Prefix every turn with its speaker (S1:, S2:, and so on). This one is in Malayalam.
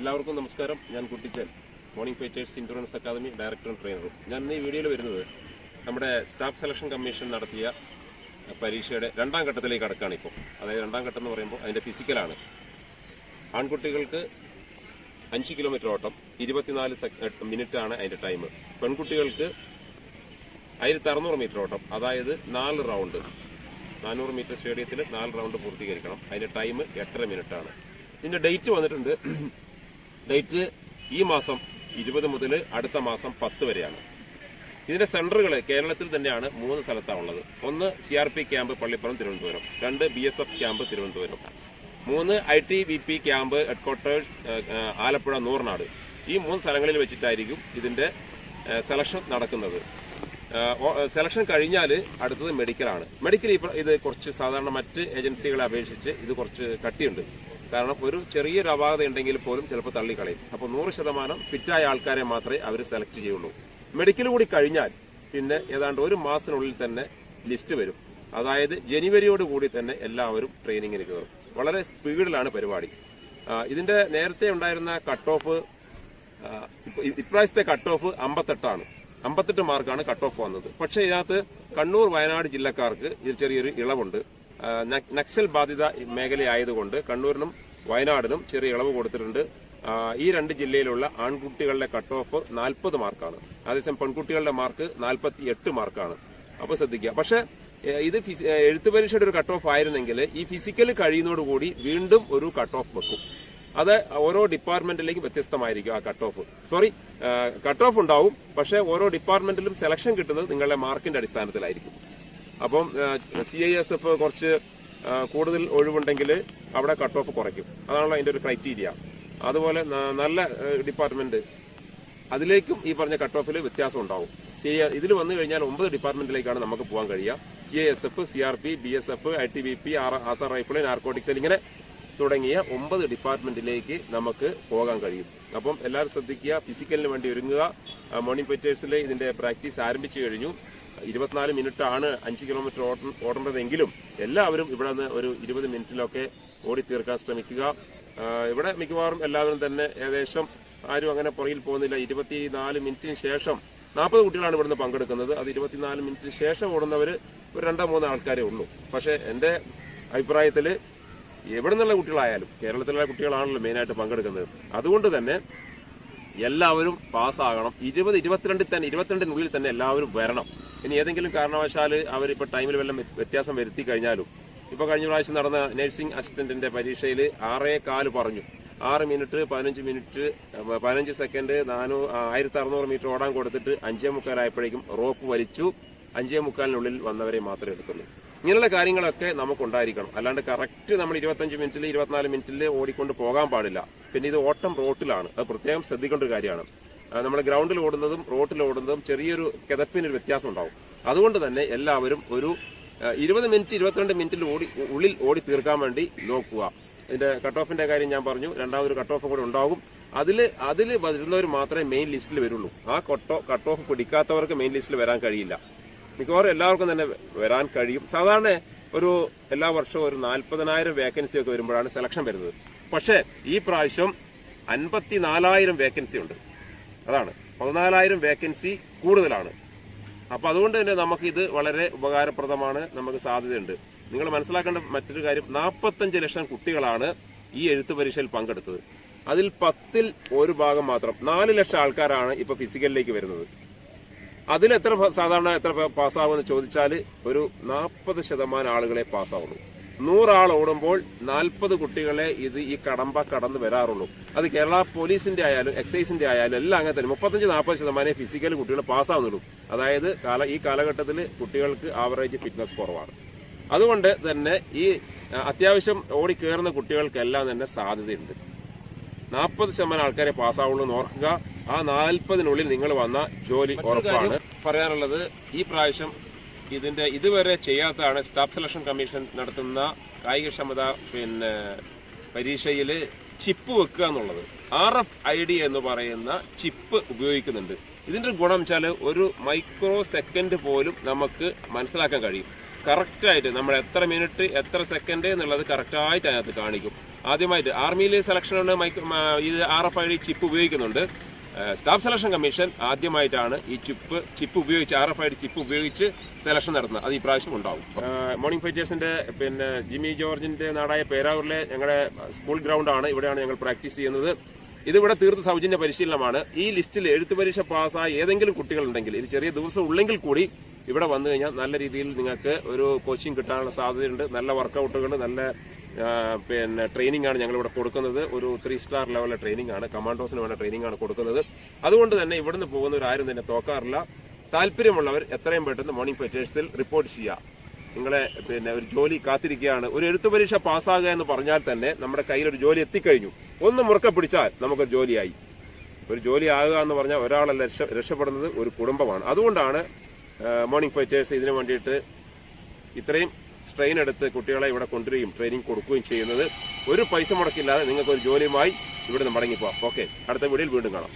S1: എല്ലാവർക്കും നമസ്കാരം. ഞാൻ Kuttichan. Morning fighters insurance academy ഡയറക്ടറും ട്രെയിനറും ഞാൻ ഇന്ന് ഈ വീഡിയോയിൽ വരുന്നത് നമ്മുടെ സ്റ്റാഫ് സെലക്ഷൻ കമ്മീഷൻ നടത്തിയ പരീക്ഷയുടെ രണ്ടാം ഘട്ടത്തിലേക്ക് കടക്കുകയാണ് ഇപ്പോൾ. അതായത് രണ്ടാം ഘട്ടം എന്ന് പറയുമ്പോൾ അതിന്റെ ഫിസിക്കലാണ് ആൺകുട്ടികൾക്ക് അഞ്ച് കിലോമീറ്റർ ഓട്ടം ഇരുപത്തിനാല് മിനിറ്റ് ആണ് അതിന്റെ ടൈം പെൺകുട്ടികൾക്ക് ആയിരത്തി അറുന്നൂറ് മീറ്റർ ഓട്ടം അതായത് നാല് റൗണ്ട് നാനൂറ് മീറ്റർ സ്റ്റേഡിയത്തിൽ നാല് റൗണ്ട് പൂർത്തീകരിക്കണം. അതിന്റെ ടൈം എട്ടര മിനിറ്റ് ആണ്. ഇതിന്റെ ഡേറ്റ് വന്നിട്ടുണ്ട് ഡേറ്റ് ഈ മാസം ഇരുപത് മുതൽ അടുത്ത മാസം പത്ത് വരെയാണ്. ഇതിന്റെ സെന്ററുകൾ കേരളത്തിൽ തന്നെയാണ് മൂന്ന് സ്ഥലത്താണ് ഉള്ളത് ഒന്ന് C R P camp Pallippuram Thiruvananthapuram രണ്ട് B S F camp Thiruvananthapuram മൂന്ന് I T B P camp headquarters Alappuzha Nooranad. ഈ മൂന്ന് സ്ഥലങ്ങളിൽ വെച്ചിട്ടായിരിക്കും ഇതിന്റെ സെലക്ഷൻ നടക്കുന്നത്. സെലക്ഷൻ കഴിഞ്ഞാൽ അടുത്തത് മെഡിക്കലാണ്. മെഡിക്കൽ ഇത് കുറച്ച് സാധാരണ മറ്റ് ഏജൻസികളെ അപേക്ഷിച്ച് ഇത് കുറച്ച് കട്ടിയുണ്ട്. കാരണം ഒരു ചെറിയൊരു അപാകത ഉണ്ടെങ്കിൽ പോലും ചിലപ്പോൾ തള്ളിക്കളയും. അപ്പോൾ നൂറ് ശതമാനം ഫിറ്റായ ആൾക്കാരെ മാത്രമേ അവർ സെലക്ട് ചെയ്യുള്ളൂ. മെഡിക്കൽ കൂടി കഴിഞ്ഞാൽ പിന്നെ ഏതാണ്ട് ഒരു മാസത്തിനുള്ളിൽ തന്നെ ലിസ്റ്റ് വരും. അതായത് ജനുവരിയോട് കൂടി തന്നെ എല്ലാവരും ട്രെയിനിങ്ങിന് കയറും വളരെ സ്പീഡിലാണ് പരിപാടി. ഇതിന്റെ നേരത്തെ ഉണ്ടായിരുന്ന കട്ട് ഓഫ് ഇപ്രാവശ്യത്തെ കട്ട് ഓഫ് അമ്പത്തെട്ടാണ്. അമ്പത്തെട്ട് മാർക്കാണ് കട്ട് ഓഫ് വന്നത്. പക്ഷേ ഇതിനകത്ത് കണ്ണൂർ വയനാട് ജില്ലക്കാർക്ക് ഇതിൽ ചെറിയൊരു ഇളവുണ്ട്. നക്സൽ ബാധിത മേഖലയായതുകൊണ്ട് കണ്ണൂരിനും വയനാടിനും ചെറിയ ഇളവ് കൊടുത്തിട്ടുണ്ട്. ഈ രണ്ട് ജില്ലയിലുള്ള ആൺകുട്ടികളുടെ കട്ട് ഓഫ് നാൽപ്പത് മാർക്കാണ്. അതേസമയം പെൺകുട്ടികളുടെ മാർക്ക് നാൽപ്പത്തി എട്ട് മാർക്കാണ്. അപ്പൊ ശ്രദ്ധിക്കുക. പക്ഷേ ഇത് എഴുത്തു പരീക്ഷയുടെ ഒരു കട്ട് ഓഫ് ആയിരുന്നെങ്കിൽ ഈ ഫിസിക്കൽ കഴിയുന്നതോടുകൂടി വീണ്ടും ഒരു കട്ട് ഓഫ് വെക്കും. അത് ഓരോ ഡിപ്പാർട്ട്മെന്റിലേക്കും വ്യത്യസ്തമായിരിക്കും ആ cut off sorry cut off ഉണ്ടാവും പക്ഷേ ഓരോ ഡിപ്പാർട്ട്മെന്റിലും സെലക്ഷൻ കിട്ടുന്നത് നിങ്ങളുടെ മാർക്കിന്റെ അടിസ്ഥാനത്തിലായിരിക്കും. അപ്പം സി ഐ എസ് എഫ് കുറച്ച് കൂടുതൽ ഒഴിവുണ്ടെങ്കിൽ അവിടെ കട്ട് ഓഫ് കുറയ്ക്കും. അതാണല്ലോ അതിന്റെ ഒരു ക്രൈറ്റീരിയ അതുപോലെ നല്ല ഡിപ്പാർട്ട്മെന്റ് അതിലേക്കും ഈ പറഞ്ഞ കട്ട് ഓഫിൽ വ്യത്യാസം ഉണ്ടാവും. സി ഇതിൽ വന്നു കഴിഞ്ഞാൽ ഒമ്പത് ഡിപ്പാർട്ട്മെന്റിലേക്കാണ് നമുക്ക് പോകാൻ കഴിയുക. C S F C R P B S F I T B P Assam rifle narcotics ഇങ്ങനെ തുടങ്ങിയ ഒമ്പത് ഡിപ്പാർട്ട്മെന്റിലേക്ക് നമുക്ക് പോകാൻ കഴിയും. അപ്പം എല്ലാവരും ശ്രദ്ധിക്കുക ഫിസിക്കലിന് വേണ്ടി ഒരുങ്ങുക. മോണിംഗ് മോർണിംഗ് ഫൈറ്റേഴ്സിൽ ഇതിന്റെ പ്രാക്ടീസ് ആരംഭിച്ചു കഴിഞ്ഞു. ഇരുപത്തിനാല് മിനിറ്റ് ആണ് അഞ്ച് കിലോമീറ്റർ ഓട- ഓടേണ്ടതെങ്കിലും എല്ലാവരും ഇവിടെ നിന്ന് ഒരു ഇരുപത് മിനിറ്റിലൊക്കെ ഓടി തീർക്കാൻ ശ്രമിക്കുക ഇവിടെ മിക്കവാറും എല്ലാവരും തന്നെ ഏകദേശം ആരും അങ്ങനെ പുറകിൽ പോകുന്നില്ല. ഇരുപത്തിനാല് മിനിറ്റിന് ശേഷം നാൽപ്പത് കുട്ടികളാണ് ഇവിടുന്ന് പങ്കെടുക്കുന്നത്. അത് ഇരുപത്തിനാല് മിനിറ്റിന് ശേഷം ഓടുന്നവർ ഒരു രണ്ടോ മൂന്നോ ആൾക്കാരേ ഉള്ളൂ. പക്ഷേ എന്റെ അഭിപ്രായത്തിൽ എവിടെ നിന്നുള്ള കുട്ടികളായാലും കേരളത്തിലുള്ള കുട്ടികളാണല്ലോ മെയിനായിട്ട് പങ്കെടുക്കുന്നത്. അതുകൊണ്ട് തന്നെ എല്ലാവരും പാസ്സാകണം. ഇരുപത് ഇരുപത്തിരണ്ടിൽ തന്നെ ഇരുപത്തിരണ്ടിനുള്ളിൽ തന്നെ എല്ലാവരും വരണം. ഇനി ഏതെങ്കിലും കാരണവശാൽ അവരിപ്പോൾ ടൈമിൽ വല്ലതും വ്യത്യാസം വരുത്തി കഴിഞ്ഞാലും ഇപ്പൊ കഴിഞ്ഞ പ്രാവശ്യം നടന്ന നഴ്സിംഗ് അസിസ്റ്റന്റിന്റെ പരീക്ഷയിൽ ആറേ കാൽ പറഞ്ഞു. ആറ് മിനിറ്റ് പതിനഞ്ച് മിനിറ്റ് പതിനഞ്ച് സെക്കൻഡ് നാനൂ ആയിരത്തി അറുന്നൂറ് മീറ്റർ ഓടാൻ കൊടുത്തിട്ട് അഞ്ചേ മുക്കാലായപ്പോഴേക്കും റോപ്പ് വലിച്ചു. അഞ്ചേ മുക്കാലിനുള്ളിൽ വന്നവരെ മാത്രമേ എടുത്തുള്ളൂ. ഇങ്ങനെയുള്ള കാര്യങ്ങളൊക്കെ നമുക്ക് ഉണ്ടായിരിക്കണം അല്ലാണ്ട് കറക്റ്റ് നമ്മൾ ഇരുപത്തഞ്ച് മിനിറ്റിൽ ഇരുപത്തിനാല് മിനിറ്റിൽ ഓടിക്കൊണ്ട് പോകാൻ പാടില്ല. പിന്നെ ഇത് ഓട്ടം റോട്ടിലാണ് അത് പ്രത്യേകം ശ്രദ്ധിക്കേണ്ട ഒരു കാര്യമാണ്. നമ്മൾ ഗ്രൗണ്ടിൽ ഓടുന്നതും റോട്ടിൽ ഓടുന്നതും ചെറിയൊരു കിതപ്പിനൊരു വ്യത്യാസം ഉണ്ടാവും. അതുകൊണ്ട് തന്നെ എല്ലാവരും ഒരു ഇരുപത് മിനിറ്റ് ഇരുപത്തിരണ്ട് മിനിറ്റിൽ ഓടി ഉള്ളിൽ ഓടി തീർക്കാൻ വേണ്ടി നോക്കുക. ഇതിന്റെ കട്ട് ഓഫിന്റെ കാര്യം ഞാൻ പറഞ്ഞു. രണ്ടാമതൊരു കട്ട് ഓഫ് കൂടെ ഉണ്ടാകും. അതിൽ അതിൽ വരുന്നവർ മാത്രമേ മെയിൻ ലിസ്റ്റിൽ വരുള്ളൂ. ആ കൊട്ടോ കട്ട് ഓഫ് പിടിക്കാത്തവർക്ക് മെയിൻ ലിസ്റ്റിൽ വരാൻ കഴിയില്ല. മിക്കവാറും എല്ലാവർക്കും തന്നെ വരാൻ കഴിയും. സാധാരണ ഒരു എല്ലാ വർഷവും ഒരു നാൽപ്പതിനായിരം വേക്കൻസി ഒക്കെ വരുമ്പോഴാണ് സെലക്ഷൻ വരുന്നത്. പക്ഷേ ഈ പ്രാവശ്യം അൻപത്തിനാലായിരം വേക്കൻസി ഉണ്ട്. അതാണ്. പതിനാലായിരം വേക്കൻസി കൂടുതലാണ്. അപ്പോൾ അതുകൊണ്ട് തന്നെ നമുക്ക് ഇത് വളരെ ഉപകാരപ്രദമാണ് നമുക്ക് സാധ്യതയുണ്ട്. നിങ്ങൾ മനസ്സിലാക്കേണ്ട മറ്റൊരു കാര്യം നാൽപ്പത്തഞ്ച് ലക്ഷം കുട്ടികളാണ് ഈ എഴുത്ത് പരീക്ഷയിൽ പങ്കെടുത്തത്. അതിൽ പത്തിൽ ഒരു ഭാഗം മാത്രം നാല് ലക്ഷം ആൾക്കാരാണ് ഇപ്പൊ ഫിസിക്കലിലേക്ക് വരുന്നത്. അതിൽ എത്ര സാധാരണ എത്ര പാസ്സാവുമെന്ന് ചോദിച്ചാൽ ഒരു നാൽപ്പത് ശതമാനം ആളുകളെ പാസ്സാവുള്ളൂ നൂറാൾ ഓടുമ്പോൾ നാൽപ്പത് കുട്ടികളെ ഇത് ഈ കടമ്പ കടന്നു വരാറുള്ളൂ. അത് കേരള പോലീസിന്റെ ആയാലും എക്സൈസിന്റെ ആയാലും എല്ലാം അങ്ങനെ തന്നെ. മുപ്പത്തഞ്ച് നാൽപ്പത് ശതമാനം ഫിസിക്കൽ കുട്ടികൾ പാസ്സാവുന്നുള്ളൂ അതായത് കാല ഈ കാലഘട്ടത്തിൽ കുട്ടികൾക്ക് ആവറേജ് ഫിറ്റ്നസ് കുറവാണ്. അതുകൊണ്ട് തന്നെ ഈ അത്യാവശ്യം ഓടിക്കേറുന്ന കുട്ടികൾക്കെല്ലാം തന്നെ സാധ്യതയുണ്ട്. നാൽപ്പത് ശതമാനം ആൾക്കാരെ പാസ്സാവുള്ളൂ എന്ന് ഓർക്കുക. ആ നാൽപ്പതിനുള്ളിൽ നിങ്ങൾ വന്ന ജോലി ഉറപ്പാണ്. പറയാനുള്ളത് ഈ പ്രാവശ്യം ഇതിന്റെ ഇതുവരെ ചെയ്യാത്തതാണ് സ്റ്റാഫ് സെലക്ഷൻ കമ്മീഷൻ നടത്തുന്ന കായികക്ഷമത പിന്നെ പരീക്ഷയിൽ ചിപ്പ് വെക്കുക എന്നുള്ളത്. ആർ എഫ് ഐ ഡി എന്ന് പറയുന്ന ചിപ്പ് ഉപയോഗിക്കുന്നുണ്ട്. ഇതിന്റെ ഗുണം വെച്ചാൽ ഒരു മൈക്രോ സെക്കൻഡ് പോലും നമുക്ക് മനസ്സിലാക്കാൻ കഴിയും. കറക്റ്റായിട്ട് നമ്മൾ എത്ര മിനിറ്റ് എത്ര സെക്കൻഡ് എന്നുള്ളത് കറക്റ്റായിട്ട് അതിനകത്ത് കാണിക്കും. ആദ്യമായിട്ട് ആർമിയിൽ സെലക്ഷനാണ് മൈക്രോ ഇത് R F I D chip ഉപയോഗിക്കുന്നുണ്ട്. സ്റ്റാഫ് സെലക്ഷൻ കമ്മീഷൻ ആദ്യമായിട്ടാണ് ഈ ചിപ്പ് ചിപ്പ് ഉപയോഗിച്ച് R F I D chip ഉപയോഗിച്ച് സെലക്ഷൻ നടത്തുന്നത്. അത് ഇപ്രാവശ്യം ഉണ്ടാവും. മോർണിംഗ് ഫൈറ്റേഴ്സിന്റെ പിന്നെ ജിമ്മി ജോർജിന്റെ നാടായ പേരാവൂരിലെ ഞങ്ങളുടെ സ്കൂൾ ഗ്രൗണ്ടാണ് ഇവിടെയാണ് ഞങ്ങൾ പ്രാക്ടീസ് ചെയ്യുന്നത്. ഇതിവിടെ തീർത്ത് സൗജന്യ പരിശീലനമാണ്. ഈ ലിസ്റ്റിൽ എഴുത്ത് പരീക്ഷ പാസ്സായ ഏതെങ്കിലും കുട്ടികളുണ്ടെങ്കിൽ ഇത് ചെറിയ ദിവസം ഉള്ളെങ്കിൽ കൂടി ഇവിടെ വന്നു കഴിഞ്ഞാൽ നല്ല രീതിയിൽ നിങ്ങൾക്ക് ഒരു കോച്ചിങ് കിട്ടാനുള്ള സാധ്യതയുണ്ട്. നല്ല വർക്കൗട്ടുകൾ നല്ല പിന്നെ ട്രെയിനിങ് ആണ് ഞങ്ങൾ ഇവിടെ കൊടുക്കുന്നത്. ഒരു ത്രീ സ്റ്റാർ ലെവലിലെ ട്രെയിനിങ് ആണ് കമാൻഡോസിന് വേണ്ട ട്രെയിനിങ് ആണ് കൊടുക്കുന്നത്. അതുകൊണ്ട് തന്നെ ഇവിടുന്ന് പോകുന്നവർ ആരും തന്നെ തോക്കാറില്ല. താല്പര്യമുള്ളവർ എത്രയും പെട്ടെന്ന് മോർണിംഗ് ഫൈറ്റേഴ്സിൽ റിപ്പോർട്ട് ചെയ്യുക നിങ്ങളെ പിന്നെ ഒരു ജോലി കാത്തിരിക്കുകയാണ്. ഒരു എഴുത്തു പരീക്ഷ പാസ്സാകുക എന്ന് പറഞ്ഞാൽ തന്നെ നമ്മുടെ കയ്യിൽ ഒരു ജോലി എത്തിക്കഴിഞ്ഞു. ഒന്ന് മുറുക്ക പിടിച്ചാൽ നമുക്ക് ജോലിയായി. ഒരു ജോലി ആകുക എന്ന് പറഞ്ഞാൽ ഒരാളെ രക്ഷ രക്ഷപ്പെടുന്നത് ഒരു കുടുംബമാണ്. അതുകൊണ്ടാണ് മോർണിംഗ് ഫൈറ്റേഴ്സ് ഇതിനു വേണ്ടിയിട്ട് ഇത്രയും സ്ട്രെയിൻ എടുത്ത് കുട്ടികളെ ഇവിടെ കൊണ്ടുവരികയും ട്രെയിനിങ് കൊടുക്കുകയും ചെയ്യുന്നത് ഒരു പൈസ മുടക്കില്ലാതെ നിങ്ങൾക്ക് ഒരു ജോലിയുമായി ഇവിടുന്ന് മടങ്ങിപ്പോവാം. ഓക്കെ അടുത്ത വീഡിയോയിൽ വീണ്ടും കാണാം.